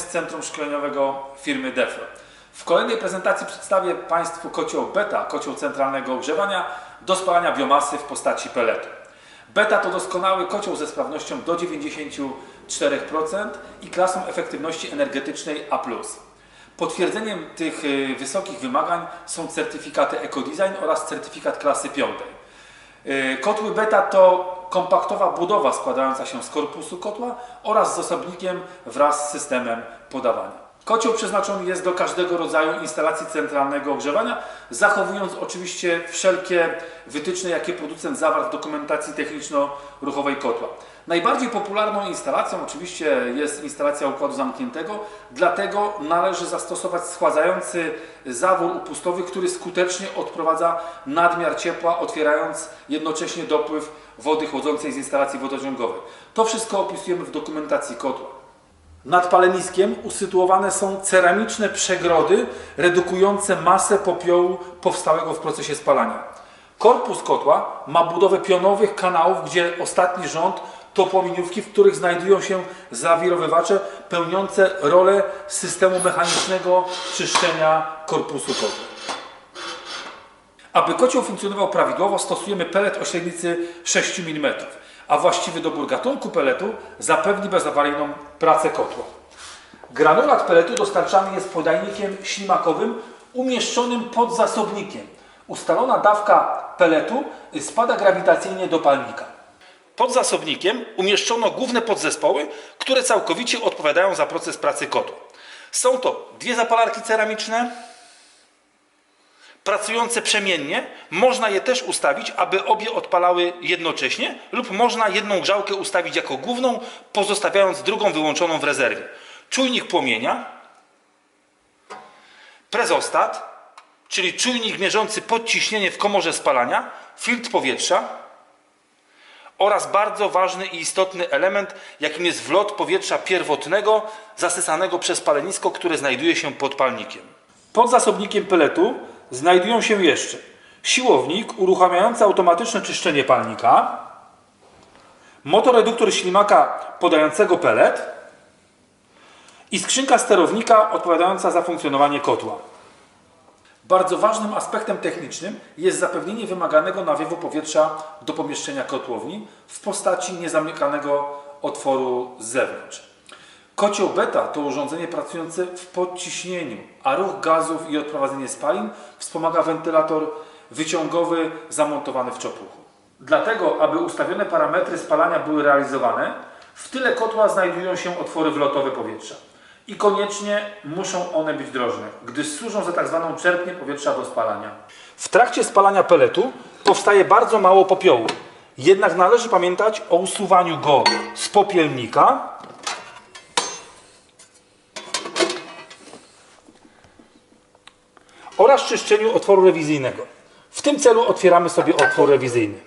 Centrum Szkoleniowego firmy Defro. W kolejnej prezentacji przedstawię Państwu kocioł Beta, kocioł centralnego ogrzewania do spalania biomasy w postaci peletu. Beta to doskonały kocioł ze sprawnością do 94% i klasą efektywności energetycznej A+. Potwierdzeniem tych y, wysokich wymagań są certyfikaty EcoDesign oraz certyfikat klasy piątej. Y, Kotły beta to kompaktowa budowa składająca się z korpusu kotła oraz z osobnikiem wraz z systemem podawania. Kocioł przeznaczony jest do każdego rodzaju instalacji centralnego ogrzewania, zachowując oczywiście wszelkie wytyczne, jakie producent zawarł w dokumentacji techniczno-ruchowej kotła. Najbardziej popularną instalacją oczywiście jest instalacja układu zamkniętego, dlatego należy zastosować schładzający zawór upustowy, który skutecznie odprowadza nadmiar ciepła, otwierając jednocześnie dopływ wody chłodzącej z instalacji wodociągowej. To wszystko opisujemy w dokumentacji kotła. Nad paleniskiem usytuowane są ceramiczne przegrody redukujące masę popiołu powstałego w procesie spalania. Korpus kotła ma budowę pionowych kanałów, gdzie ostatni rząd to płomieniówki, w których znajdują się zawirowywacze pełniące rolę systemu mechanicznego czyszczenia korpusu kotła. Aby kocioł funkcjonował prawidłowo, stosujemy pelet o średnicy 6 mm, a właściwy dobór gatunku peletu zapewni bezawaryjną pracę kotła. Granulat peletu dostarczany jest podajnikiem ślimakowym umieszczonym pod zasobnikiem. Ustalona dawka peletu spada grawitacyjnie do palnika. Pod zasobnikiem umieszczono główne podzespoły, które całkowicie odpowiadają za proces pracy kotła. Są to dwie zapalarki ceramiczne, pracujące przemiennie. Można je też ustawić, aby obie odpalały jednocześnie, lub można jedną grzałkę ustawić jako główną, pozostawiając drugą wyłączoną w rezerwie. Czujnik płomienia, prezostat, czyli czujnik mierzący podciśnienie w komorze spalania, filtr powietrza oraz bardzo ważny i istotny element, jakim jest wlot powietrza pierwotnego zasysanego przez palenisko, które znajduje się pod palnikiem. Pod zasobnikiem peletu znajdują się jeszcze siłownik uruchamiający automatyczne czyszczenie palnika, motoreduktor ślimaka podającego pelet i skrzynka sterownika odpowiadająca za funkcjonowanie kotła. Bardzo ważnym aspektem technicznym jest zapewnienie wymaganego nawiewu powietrza do pomieszczenia kotłowni w postaci niezamykanego otworu z zewnątrz. Kocioł beta to urządzenie pracujące w podciśnieniu, a ruch gazów i odprowadzenie spalin wspomaga wentylator wyciągowy zamontowany w czopuchu. Dlatego, aby ustawione parametry spalania były realizowane, w tyle kotła znajdują się otwory wlotowe powietrza. I koniecznie muszą one być drożne, gdyż służą za tak zwaną czerpnię powietrza do spalania. W trakcie spalania peletu powstaje bardzo mało popiołu. Jednak należy pamiętać o usuwaniu go z popielnika oraz czyszczeniu otworu rewizyjnego. W tym celu otwieramy sobie otwór rewizyjny.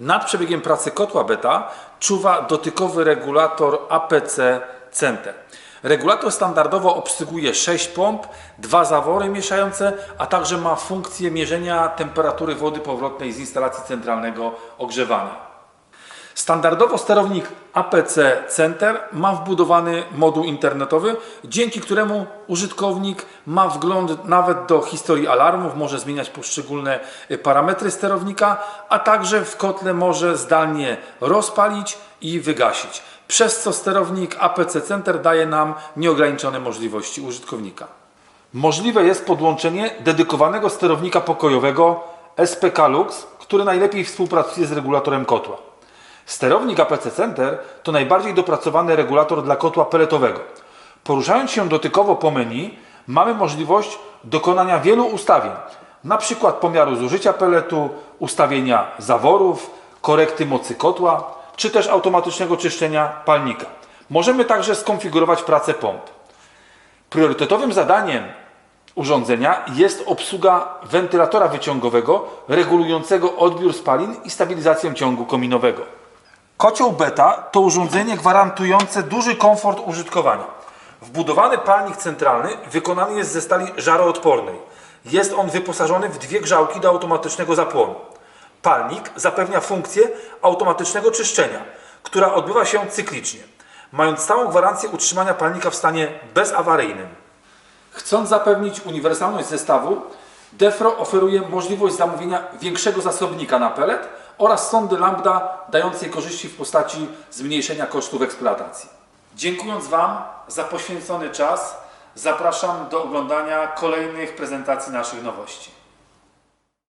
Nad przebiegiem pracy kotła beta czuwa dotykowy regulator APC Center. Regulator standardowo obsługuje 6 pomp, dwa zawory mieszające, a także ma funkcję mierzenia temperatury wody powrotnej z instalacji centralnego ogrzewania. Standardowo sterownik APC Center ma wbudowany moduł internetowy, dzięki któremu użytkownik ma wgląd nawet do historii alarmów, może zmieniać poszczególne y, parametry sterownika, a także w kotle może zdalnie rozpalić i wygasić. Przez co sterownik APC Center daje nam nieograniczone możliwości użytkownika. Możliwe jest podłączenie dedykowanego sterownika pokojowego SPK Lux, który najlepiej współpracuje z regulatorem kotła. Sterownik APC Center to najbardziej dopracowany regulator dla kotła peletowego. Poruszając się dotykowo po menu, mamy możliwość dokonania wielu ustawień, np. pomiaru zużycia peletu, ustawienia zaworów, korekty mocy kotła, czy też automatycznego czyszczenia palnika. Możemy także skonfigurować pracę pomp. Priorytetowym zadaniem urządzenia jest obsługa wentylatora wyciągowego regulującego odbiór spalin i stabilizację ciągu kominowego. Kocioł beta to urządzenie gwarantujące duży komfort użytkowania. Wbudowany palnik centralny wykonany jest ze stali żaroodpornej. Jest on wyposażony w dwie grzałki do automatycznego zapłonu. Palnik zapewnia funkcję automatycznego czyszczenia, która odbywa się cyklicznie. mając stałą gwarancję utrzymania palnika w stanie bezawaryjnym. Chcąc zapewnić uniwersalność zestawu, Defro oferuje możliwość zamówienia większego zasobnika na pelet oraz sondy lambda dającej korzyści w postaci zmniejszenia kosztów eksploatacji. Dziękując Wam za poświęcony czas, zapraszam do oglądania kolejnych prezentacji naszych nowości.